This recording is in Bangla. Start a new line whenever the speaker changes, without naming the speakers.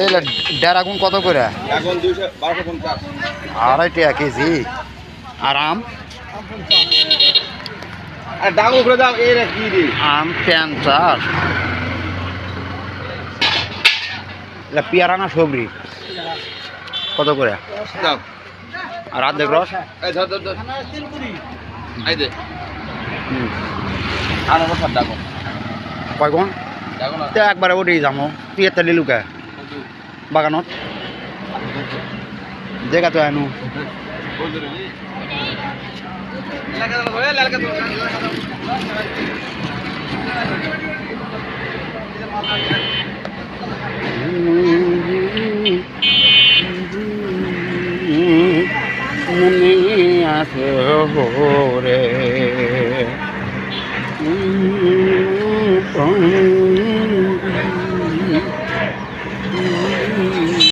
এই ডেরাগুন কত করে? আড়াই টাকা কেজি। আর আম? আম এটা পেয়ারা না সবরি? কত করে? আর আর্ধেক রস?
এই ধর ধর ধর। এই দে।
হুম।
আর আমার সব ডাকো
কয়
না।
তে একবারে যামো তুই একটা লিলুকে বাগানত। জেগা তো আনু। মনে আছে রে।